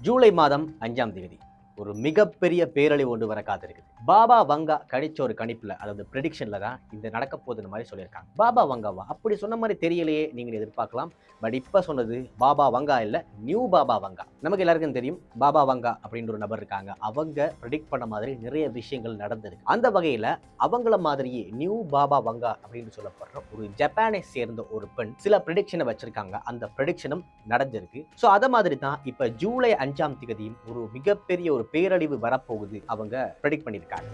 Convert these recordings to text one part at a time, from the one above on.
ஜூலை மாதம் அஞ்சாம் தேதி. ஒரு மிகப்பெரிய பேரழிவு ஒன்று வர காத்திருக்குது. பாபா வங்கா கணிச்ச ஒரு கணிப்புல அதாவது ப்ரெடிக்ஷன்ல தான் இந்த நடக்க போகுதுன்னு மாதிரி சொல்லியிருக்காங்க. பாபா வங்காவா? அப்படி சொன்ன மாதிரி தெரியலையே நீங்கள் எதிர்பார்க்கலாம். பட் இப்போ சொன்னது பாபா வங்கா இல்ல நியூ பாபா வங்கா. நமக்கு எல்லாருக்கும் தெரியும் பாபா வங்கா அப்படின்ற ஒரு நபர் இருக்காங்க. அவங்க ப்ரெடிக்ட் பண்ண மாதிரி நிறைய விஷயங்கள் நடந்திருக்கு. அந்த வகையில அவங்கள மாதிரியே நியூ பாபா வங்கா அப்படின்னு சொல்லப்படுற ஒரு ஜப்பானை சேர்ந்த ஒரு பெண் சில ப்ரெடிக்ஷனை வச்சிருக்காங்க. அந்த ப்ரெடிக்ஷனும் நடந்திருக்கு. ஸோ அதை மாதிரி தான் இப்போ ஜூலை அஞ்சாம் தேதியும் ஒரு மிகப்பெரிய ஒரு பேரழிவு வரப்போகுது அவங்க ப்ரெடிக்ட் பண்ணியிருக்காங்க.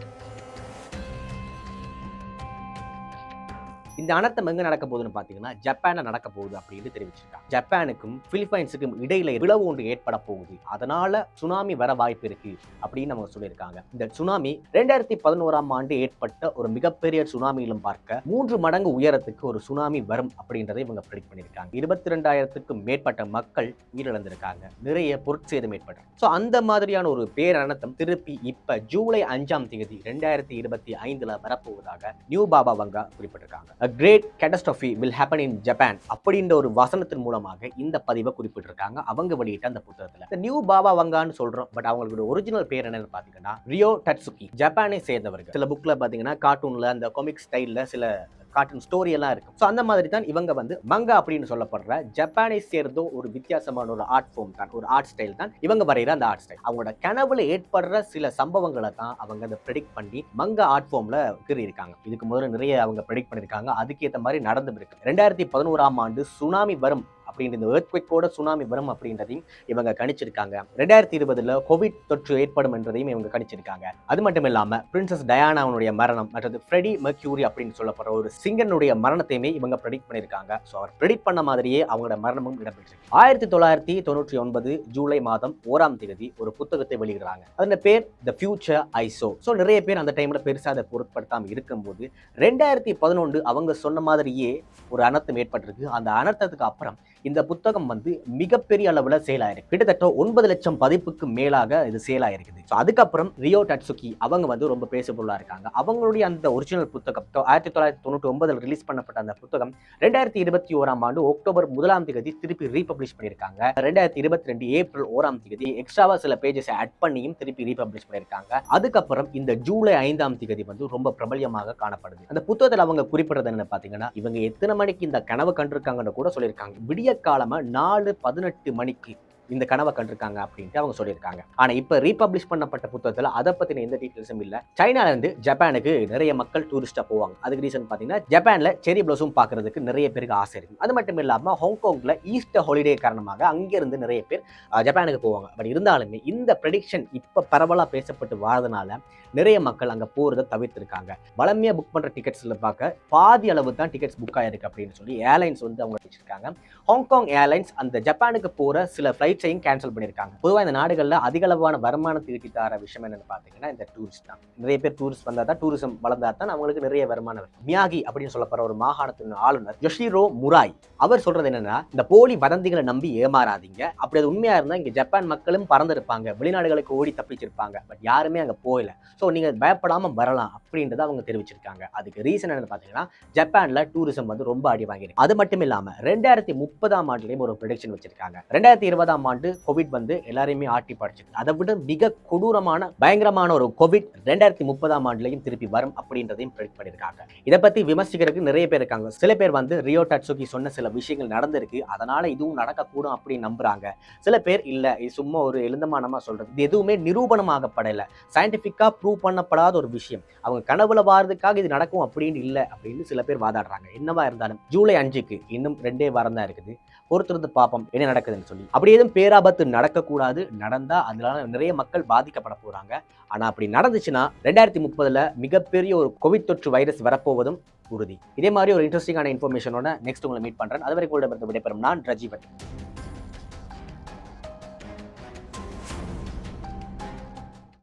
இந்த அனர்த்தம் எங்க நடக்க போகுதுன்னு பாத்தீங்கன்னா ஜப்பான்ல நடக்க போகுது அப்படின்னு தெரிவிச்சிருக்காங்க. ஜப்பானுக்கும் பிலிப்பைன்ஸுக்கும் இடையில பிளவு ஒன்று ஏற்பட போகுது. அதனால சுனாமி வர வாய்ப்பு இருக்கு அப்படின்னு அவங்க சொல்லியிருக்காங்க. இந்த சுனாமி ரெண்டாயிரத்தி பதினோராம் ஆண்டு ஏற்பட்ட ஒரு மிகப்பெரிய சுனாமியிலும் பார்க்க மூன்று மடங்கு உயரத்துக்கு ஒரு சுனாமி வரும் அப்படின்றதை இவங்க ப்ரெடிக்ட் பண்ணியிருக்காங்க. இருபத்தி ரெண்டாயிரத்துக்கும் மேற்பட்ட மக்கள் உயிரிழந்திருக்காங்க. நிறைய பொருட்சேதம் ஏற்பட்டது ஸோ அந்த மாதிரியான ஒரு பேரணத்தம் திருப்பி இப்ப ஜூலை அஞ்சாம் தேதி ரெண்டாயிரத்தி இருபத்தி ஐந்துல வரப்போவதாக நியூ பாபா வங்கா குறிப்பிட்டிருக்காங்க. A great catastrophe will happen in Japan அப்படின்ற ஒரு வசனத்தின் மூலமாக இந்த பதிவை குறிப்பிட்டிருக்காங்க. அவங்க வெளியிட்ட அந்த புத்தகத்தில். இந்த நியூ பாபா வங்கான்னு சொல்றோம். பட் அவங்களோட ஒரிஜினல் பேர் என்னன்னு பாத்தீங்கன்னா ரியோ டட்சுகி ஜப்பானை சேர்ந்தவர்கள். சில புக்ல பாத்தீங்கன்னா கார்ட்டூன்ல அந்த கொமிக் ஸ்டைல்ல சில கார்ட்டூன் ஸ்டோரி எல்லாம் இருக்கும். ஸோ அந்த மாதிரி தான் இவங்க வந்து மங்கா அப்படின்னு சொல்லப்படுற ஜப்பானை சேர்ந்தோ ஒரு வித்தியாசமான ஒரு ஆர்ட் ஃபார்ம் தான் ஒரு ஆர்ட் ஸ்டைல் தான் இவங்க வரைகிற அந்த ஆர்ட் ஸ்டைல் அவங்களோட கனவுல ஏற்படுற சில சம்பவங்களை தான் அவங்க அதை ப்ரெடிக்ட் பண்ணி மங்கா ஆர்ட் ஃபார்ம்ல இருக்காங்க இதுக்கு முதல்ல நிறைய அவங்க ப்ரெடிக்ட் பண்ணியிருக்காங்க. அதுக்கேற்ற மாதிரி நடந்து இருக்கு. ரெண்டாயிரத்தி பதினோராம் ஆண்டு சுனாமி வரும் அப்படின்ற இந்த earthquake-ஓட சுனாமி வரும் அப்படின்றதையும் இவங்க கணிச்சிருக்காங்க. ரெண்டாயிரத்தி இருபதுல கோவிட் தொற்று ஏற்படும் என்றதையும் இவங்க கணிச்சிருக்காங்க. அது மட்டும் இல்லாம பிரின்சஸ் டயானாவுடைய மரணம் மற்றது ஃப்ரெடி மெர்க்யூரி அப்படின்னு சொல்லப்படுற ஒரு சிங்கனுடைய மரணத்தையுமே இவங்க ப்ரெடிக்ட் பண்ணியிருக்காங்க ஸோ அவர் ப்ரெடிக்ட் பண்ண மாதிரியே அவங்களோட மரணமும் இடம்பெற்றிருக்கு. ஆயிரத்தி தொள்ளாயிரத்தி தொண்ணூற்றி ஒன்பது ஜூலை மாதம் ஓராம் தேதி ஒரு புத்தகத்தை வெளியிடுறாங்க. அதன் பேர் த ஃபியூச்சர் ஐசோ ஸோ நிறைய பேர் அந்த டைம்ல பெருசாக அதை பொருட்படுத்தாம இருக்கும்போது ரெண்டாயிரத்தி பதினொன்று அவங்க சொன்ன மாதிரியே ஒரு அனர்த்தம் ஏற்பட்டிருக்கு. அந்த அனர்த்தத்துக்கு அப்புறம் இந்த புத்தகம் வந்து மிகப்பெரிய அளவில் சேல் கிட்டத்தட்ட ஒன்பது லட்சம் பதிப்புக்கு மேலாக இது சேல் ஸோ அதுக்கப்புறம் ரியோ டட்சுகி அவங்க வந்து ரொம்ப பேசப்பொருளாக இருக்காங்க. அவங்களுடைய அந்த ஒரிஜினல் புத்தகம் ஆயிரத்தி தொள்ளாயிரத்தி தொண்ணூற்றி ஒன்பதில் ரிலீஸ் பண்ணப்பட்ட அந்த புத்தகம் ரெண்டாயிரத்தி இருபத்தி ஓராம் ஆண்டு அக்டோபர் முதலாம் தேதி திருப்பி ரீபப்ளிஷ் பண்ணியிருக்காங்க. ரெண்டாயிரத்தி இருபத்தி ரெண்டு ஏப்ரல் ஓராம் தேதி எக்ஸ்ட்ராவா சில பேஜஸ் ஆட் பண்ணியும் திருப்பி ரீபப்ளிஷ் பண்ணியிருக்காங்க. அதுக்கப்புறம் இந்த ஜூலை ஐந்தாம் தேதி வந்து ரொம்ப பிரபலியமாக காணப்படுது. அந்த புத்தகத்தில் அவங்க குறிப்பிடுறது என்ன பார்த்தீங்கன்னா இவங்க எத்தனை மணிக்கு இந்த கனவு கண்டிருக்காங்கன்னு கூட சொல்லியிருக்காங்க. விடிய காலமா நாலு பதினெட்டு மணிக்கு. இந்த கனவை கண்டிருக்காங்க அப்படின்ட்டு அவங்க சொல்லியிருக்காங்க. ஆனால் இப்போ ரீபப்ளிஷ் பண்ணப்பட்ட புத்தகத்தில் அதை பற்றின எந்த டீட்டெயில்ஸும் இல்லை. சைனாலேருந்து ஜப்பானுக்கு நிறைய மக்கள் டூரிஸ்ட்டாக போவாங்க. அதுக்கு ரீசன் பார்த்தீங்கன்னா ஜப்பானில் செரி பிளஸும் பார்க்குறதுக்கு நிறைய பேருக்கு ஆசை இருக்குது அது மட்டும் இல்லாமல் ஹாங்காங்கில் ஈஸ்டர் ஹாலிடே காரணமாக அங்கேருந்து நிறைய பேர் ஜப்பானுக்கு போவாங்க. பட் இருந்தாலுமே இந்த ப்ரெடிக்ஷன் இப்போ பரவலாக பேசப்பட்டு வரதுனால நிறைய மக்கள் அங்கே போகிறத தவிர்த்திருக்காங்க. வளமையாக புக் பண்ணுற டிக்கெட்ஸில் பார்க்க பாதி அளவு தான் டிக்கெட்ஸ் புக் ஆயிருக்கு அப்படின்னு சொல்லி ஏர்லைன்ஸ் வந்து அவங்க வச்சுருக்காங்க. ஹாங்காங் ஏர்லைன்ஸ் அந்த ஜப்பானுக்கு போகிற சில ஃப்ளைட்ஸையும் கேன்சல் பண்ணியிருக்காங்க. பொதுவாக இந்த நாடுகளில் அதிக அளவான வருமானத்தை ஈட்டி தர விஷயம் என்னன்னு பார்த்தீங்கன்னா இந்த டூரிஸ்ட் தான். நிறைய பேர் டூரிஸ்ட் வந்தால் தான் டூரிசம் வளர்ந்தா தான் அவங்களுக்கு நிறைய வருமானம் மியாகி அப்படின்னு சொல்லப்படுற ஒரு மாகாணத்தின் ஆளுநர் யோஷிரோ முராய் அவர் சொல்றது என்னன்னா இந்த போலி வதந்திகளை நம்பி ஏமாறாதீங்க. அப்படி அது உண்மையா இருந்தா இங்க ஜப்பான் மக்களும் பறந்துருப்பாங்க. வெளிநாடுகளுக்கு ஓடி தப்பிச்சிருப்பாங்க. பட் யாருமே அங்க போயில ஸோ நீங்க பயப்படாம வரலாம் அப்படின்றத அவங்க தெரிவிச்சிருக்காங்க. அதுக்கு ரீசன் என்னன்னு பார்த்தீங்கன்னா ஜப்பான்ல டூரிசம் வந்து ரொம்ப அடி வாங்கியிருக்கு. அது மட்டும் இல்லாம ரெண்டாயிரத்தி முப்பதாம் ஆண்டுலயும் ஒரு ப்ரொடிக்ஷன் வச்சிருக்காங்க. ரெண்டாயிரத்தி இருபதாம் ஆண்டு கோவிட் வந்து எல்லாரையுமே ஆட்டி படைச்சிருக்கு. அதை விட மிக கொடூரமான பயங்கரமான ஒரு கோவிட் ரெண்டாயிரத்தி முப்பதாம் ஆண்டுலயும் திருப்பி வரும் அப்படின்றதையும் ப்ரெடிக்ட் பண்ணியிருக்காங்க. இதை பத்தி விமர்சிக்கிறதுக்கு நிறைய பேர் இருக்காங்க. சில பேர் வந்து ரியோ டட்சுகி சொன்ன சில விஷயங்கள் நடந்திருக்கு. அதனால இதுவும் நடக்கக்கூடும் அப்படின்னு நம்புறாங்க. சில பேர் இல்ல இது சும்மா ஒரு எழுந்தமானமா சொல்றது. இது எதுவுமே நிரூபணமாகப்படல. சயின்டிஃபிக்காக ப்ரூவ் பண்ணப்படாத ஒரு விஷயம். அவங்க கனவுல வாரதுக்காக இது நடக்கும் அப்படின்னு இல்லை அப்படின்னு சில பேர் வாதாடுறாங்க. என்னவா இருந்தாலும். ஜூலை அஞ்சுக்கு இன்னும் ரெண்டே வாரம் தான் இருக்குது. பொறுத்திருந்து பார்ப்போம் என்ன நடக்குதுன்னு சொல்லி. அப்படி எதுவும் பேராபத்து நடக்கக்கூடாது. நடந்தா அதனால நிறைய மக்கள் பாதிக்கப்பட போறாங்க. ஆனா அப்படி நடந்துச்சுன்னா ரெண்டாயிரத்தி முப்பதுல மிகப்பெரிய ஒரு கோவிட் தொற்று வைரஸ் வரப்போவதும் உறுதி. இதே மாதிரி ஒரு இன்ட்ரெஸ்டிங்கான இன்ஃபர்மேஷனோட நெக்ஸ்ட் உங்களை மீட் பண்றேன். அது வரைக்கும் உங்களிடமிருந்து விடைபெறும். நான் ரஜீவன்